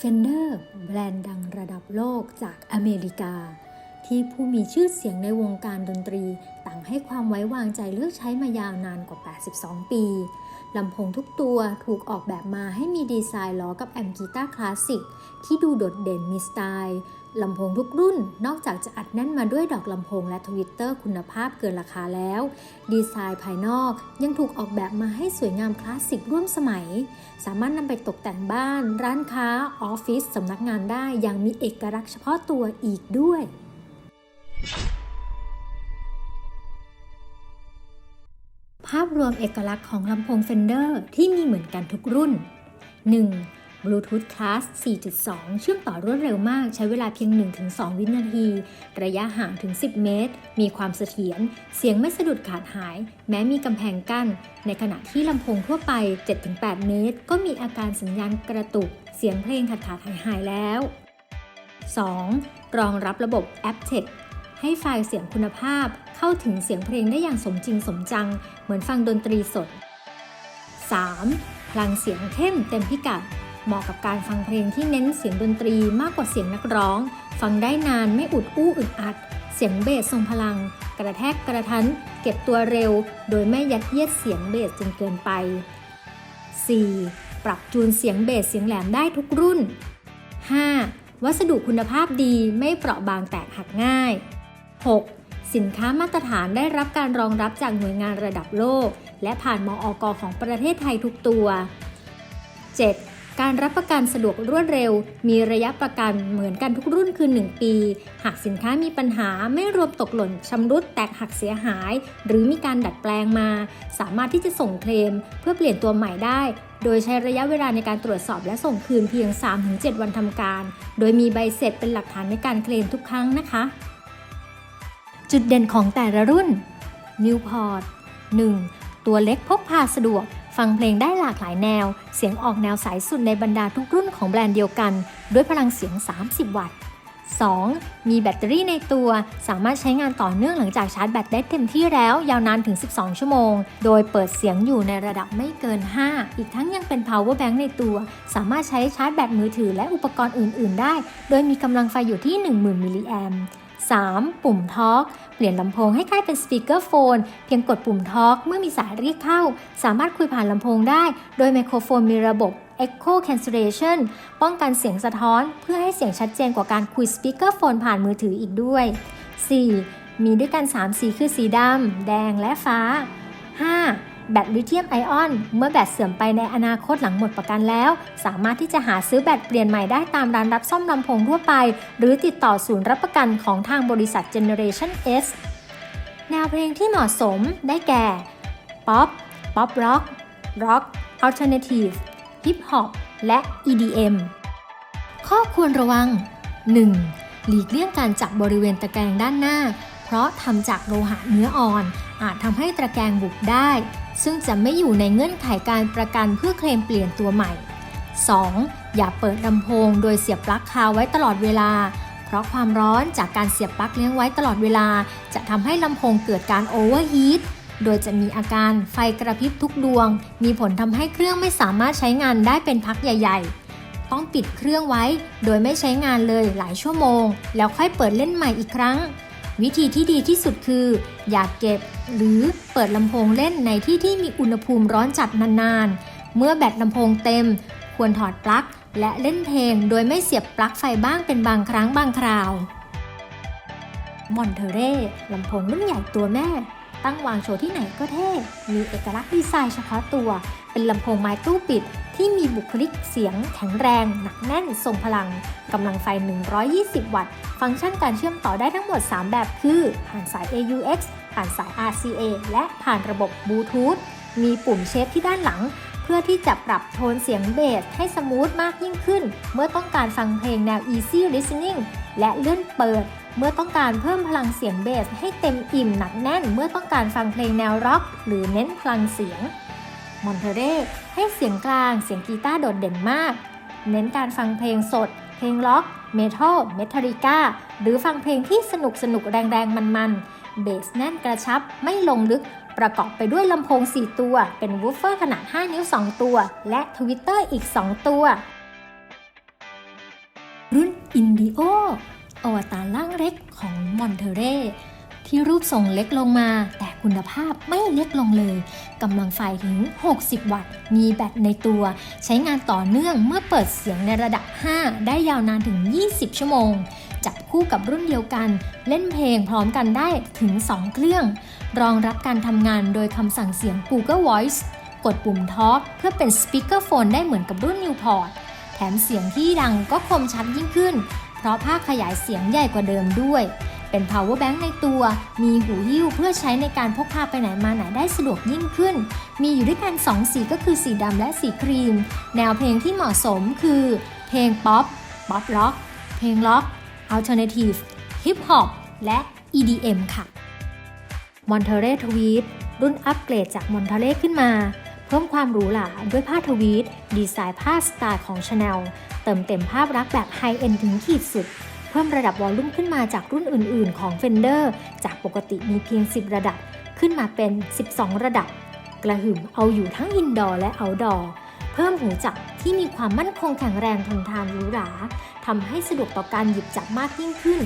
เฟนเดอร์แบรนด์ดังระดับโลกจากอเมริกา ที่ผู้มีชื่อเสียงในวงการดนตรี ต่างให้ความไว้วางใจเลือกใช้มายาวนานกว่า 82 ปี ลำโพงทุกตัวถูกออกแบบมาให้มีดีไซน์ล้อกับแอมป์กีตาร์คลาสสิกที่ดูโดดเด่นมีสไตล์ลำโพงทุกรุ่น นอกจากจะอัดแน่นมาด้วยดอกลำโพงและทวิตเตอร์คุณภาพเกินราคาแล้ว ดีไซน์ภายนอกยังถูกออกแบบมาให้สวยงามคลาสสิกร่วมสมัย สามารถนำไปตกแต่งบ้าน ร้านค้า ออฟฟิศสำนักงานได้อย่างมีเอกลักษณ์เฉพาะตัวอีกด้วย ภาพรวมเอกลักษณ์ของลำโพง Fender ที่มีเหมือนกันทุกรุ่น 1. Bluetooth Class 4.2 เชื่อมต่อรวดเร็วมากใช้เวลาเพียง 1-2 วินาที ระยะห่างถึง 10 เมตร มีความเสถียร เสียงไม่สะดุดขาดหาย แม้มีกำแพงกั้น ในขณะที่ลำโพงทั่วไป 7-8 เมตร ก็มีอาการสัญญาณกระตุก เสียงเพลงขาดขาดหายหายแล้ว 2. รองรับระบบ a p t e c ให้ไฟล์เสียงคุณภาพเข้าถึงเสียงเพลงได้อย่างสมจริงสมจัง เหมือนฟังดนตรีสด 3. พลังเสียงเข้มเต็มพิกัด เหมาะกับการฟังเพลงที่เน้นเสียงดนตรีมากกว่าเสียงนักร้อง ฟังได้นานไม่อุดอู้อึดอัด เสียงเบสทรงพลัง กระแทกกระทัน เก็บตัวเร็ว โดยไม่ยัดเยียดเสียงเบสจนเกินไป 4. ปรับจูนเสียงเบสเสียงแหลมได้ทุกรุ่น 5. วัสดุคุณภาพดีไม่เปราะบางแตกหักง่าย 6. สินค้ามาตรฐานได้รับการรองรับจากหน่วยงานระดับโลก และผ่านมออกของประเทศไทยทุกตัว 7. การรับประกันสะดวกรวดเร็ว มีระยะประกันเหมือนกันทุกรุ่นคือ 1 ปี หากสินค้ามีปัญหาไม่รวมตกหล่นชำรุดแตกหักเสียหาย หรือมีการดัดแปลงมา สามารถที่จะส่งเคลม เพื่อเปลี่ยนตัวใหม่ได้ โดยใช้ระยะเวลาในการตรวจสอบและส่งคืนเพียง 3-7 วันทำการ โดยมีใบเสร็จเป็นหลักฐานในการเคลมทุกครั้งนะคะ จุดเด่นของแต่ละรุ่น Newport 1. ตัวเล็กพกพาสะดวก ฟังเพลงได้หลากหลายแนว เสียงออกแนวสายสุดในบรรดาทุกรุ่นของแบรนด์เดียวกัน ด้วยพลังเสียง 30 วัตต์ 2. มีแบตเตอรี่ในตัว สามารถใช้งานต่อเนื่องหลังจากชาร์จแบตได้เต็มที่แล้ว ยาวนานถึง 12 ชั่วโมง โดยเปิดเสียงอยู่ในระดับไม่เกิน 5 อีกทั้งยังเป็น power bank ในตัว สามารถใช้ชาร์จแบตมือถือและอุปกรณ์อื่น ๆ ได้ โดยมีกำลังไฟอยู่ที่ 10,000 มิลลิแอมป์ 3. ปุ่มทอ l k เปลี่ยนลำโพงให้คล้ายเป็นสปีกเกอร์โฟนเพียงกดปุ่มทอ l k เมื่อมีสายเรียกเข้า สามารถคุยผ่านลำโพงได้ โดยไมโครโฟนมีระบบ Echo Cancellation ป้องกันเสียงสะท้อน เพื่อให้เสียงชัดเจนกว่าการคุยสปีกเกอร์โฟนผ่านมือถืออีกด้วย 4. มีด้วยกัน 3 สีคือสีดำ แดงและฟ้า 5. แบตลิเธียมไอออน เมื่อแบตเสื่อมไปในอนาคตหลังหมดประกันแล้ว สามารถที่จะหาซื้อแบตเปลี่ยนใหม่ได้ตามร้านรับซ่อมลำโพงทั่วไป หรือติดต่อศูนย์รับประกันของทางบริษัท Generation S แนวเพลงที่เหมาะสมได้แก่ ป๊อป ป๊อปร็อก ร็อก อัลเทอร์เนทีฟ ฮิปฮอป และ EDM ข้อควรระวัง 1. หลีกเลี่ยงการจับบริเวณตะแกรงด้านหน้า เพราะทำจากโลหะเนื้ออ่อน อาจทำให้ตะแกรงบุบได้ ซึ่งจะไม่อยู่ในเงื่อนไขการประกันเพื่อเคลมเปลี่ยนตัวใหม่ 2. อย่าเปิดลำโพงโดยเสียบปลั๊กคาไว้ตลอดเวลา เพราะความร้อนจากการเสียบปลั๊กเลี้ยงไว้ตลอดเวลา จะทำให้ลำโพงเกิดการโอเวอร์ฮีทโดยจะมีอาการไฟกระพริบทุกดวง มีผลทำให้เครื่องไม่สามารถใช้งานได้เป็นพักใหญ่ ๆ ต้องปิดเครื่องไว้ โดยไม่ใช้งานเลยหลายชั่วโมง แล้วค่อยเปิดเล่นใหม่อีกครั้ง วิธีที่ดีที่สุดคือ อย่าเก็บ หรือ เปิดลำโพงเล่นในที่ที่มีอุณหภูมิร้อนจัดนานๆ เมื่อแบตลำโพงเต็ม ควรถอดปลั๊กและเล่นเพลงโดยไม่เสียบปลั๊กไฟบ้างเป็นบางครั้งบางคราว มอนเทเร่ลำโพงรุ่นใหญ่ตัวแม่ ตั้งวางโชว์ที่ไหนก็เท่ มีเอกลักษณ์ดีไซน์เฉพาะตัว เป็นลำโพงไม้ตู้ปิด ที่มีบุคลิกเสียงแข็งแรง หนักแน่น ทรงพลัง กำลังไฟ 120 วัตต์ ฟังก์ชันการเชื่อมต่อได้ทั้งหมด 3 แบบคือ ผ่านสาย AUX ผ่านสาย RCA และผ่านระบบบลูทูธ มีปุ่มเชฟที่ด้านหลัง เพื่อที่จะปรับโทนเสียงเบสให้สมูทมากยิ่งขึ้น เมื่อต้องการฟังเพลงแนว easy listening และเลื่อนเปิด เมื่อต้องการเพิ่มพลังเสียงเบสให้เต็มอิ่มหนักแน่น เมื่อต้องการฟังเพลงแนวร็อก หรือเน้นพลังเสียง มอนเทเร่ให้เสียงกลางเสียงกีตาร์โดดเด่นมาก เน้นการฟังเพลงสด เพลงล็อก เมทัล เมทัลิก้า หรือฟังเพลงที่สนุกสนุกแรงแรงมันมันๆ เบสแน่นกระชับไม่ลงลึก ประกอบไปด้วยลำโพง 4 ตัว เป็นวูฟเฟอร์ขนาด 5 นิ้ว 2 ตัว และทวิตเตอร์อีก 2 ตัว รุ่นอินดิโออวตารร่างเล็กของมอนเทเร่ที่รูปทรงเล็กลงมาแต่ คุณภาพไม่เล็กลงเลยกำลังไฟถึง 60 วัตต์ มีแบตในตัว ใช้งานต่อเนื่องเมื่อเปิดเสียงในระดับ 5 ได้ยาวนานถึง 20 ชั่วโมง จับคู่กับรุ่นเดียวกัน เล่นเพลงพร้อมกันได้ถึง 2 เครื่อง รองรับการทำงานโดยคำสั่งเสียง Google Voice กดปุ่ม Talk เพื่อเป็น Speakerphone ได้เหมือนกับรุ่น Newport แถมเสียงที่ดังก็คมชัดยิ่งขึ้น เพราะภาคขยายเสียงใหญ่กว่าเดิมด้วย เป็น power bank ในตัว มีหูหิ้วเพื่อใช้ในการพกพาไปไหนมาไหนได้สะดวกยิ่งขึ้น มีอยู่ด้วยกัน 2 สีก็คือสีดำและสีครีม แนวเพลงที่เหมาะสมคือ เพลงป๊อป ป๊อปร็อก เพลงล็อก alternative hip hop และ EDM ค่ะ m o n t e r e t w e e t รุ่นอัปเกรดจาก m o n t e r e ขึ้นมา เพิ่มความหรูหราด้วยผ้าทวีตดีไซน์ผ้าสไตล์ของ Chanel เติมเต็มภาพลักษณ์แบบไฮเอ็นถึงขีดสุด พิ่มระดับวอลลุ่มขึ้นมาจากรุ่นอื่น ๆ ของ Fender จากปกติมีเพียง 10 ระดับ ขึ้นมาเป็น 12 ระดับ กระหึ่มเอาอยู่ทั้งอินดอร์และเอาดอร์เพิ่มหูจับที่มีความมั่นคงแข็งแรงทนทานหรูหราทำให้สะดวกต่อการหยิบจับมากยิ่งขึ้น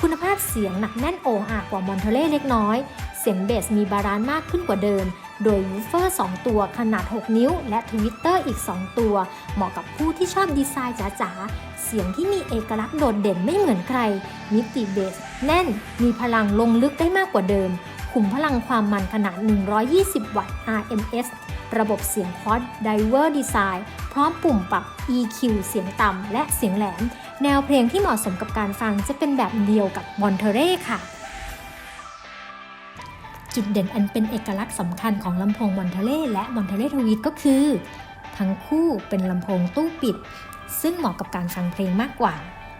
คุณภาพเสียงหนักแน่นโออากกว่า มอนเทเล่เล็กน้อย เสียงเบสมีบาลานซ์มากขึ้นกว่าเดิม โดยวูฟเฟอร์ 2 ตัวขนาด 6 นิ้ว และทวิตเตอร์อีก 2 ตัว เหมาะกับผู้ที่ชอบดีไซน์จ๋าๆ เสียงที่มีเอกลักษณ์โดดเด่นไม่เหมือนใคร มิติเบส แน่น มีพลังลงลึกได้มากกว่าเดิม ขุมพลังความมันขนาด 120 วัตต์ RMS ระบบเสียงคอร์ด Diver Design พร้อมปุ่มปรับ EQ เสียงต่ำและเสียงแหลม แนวเพลงที่เหมาะสมกับการฟังจะเป็นแบบเดียวกับมอนเทเร่ค่ะ จุดเด่นอันเป็นเอกลักษณ์สำคัญของลำโพงมอนเทเล่และมอนเทเล่ทวีตก็คือ ทั้งคู่เป็นลำโพงตู้ปิด ซึ่งเหมาะกับการฟังเพลงมากกว่า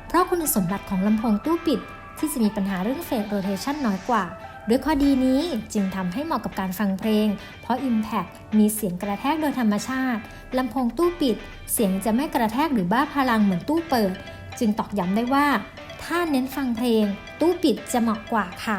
เพราะคุณสมบัติของลำโพงตู้ปิด ที่จะมีปัญหาเรื่องเฟสโรเทชันน้อยกว่าด้วยข้อดีนี้จึงทำให้เหมาะกับการฟังเพลง เพราะ Impact มีเสียงกระแทกโดยธรรมชาติลำโพงตู้ปิด เสียงจะไม่กระแทกหรือบ้าพลังเหมือนตู้เปิด จึงตอกย้ำได้ว่า ถ้าเน้นฟังเพลง ตู้ปิดจะเหมาะกว่าค่ะ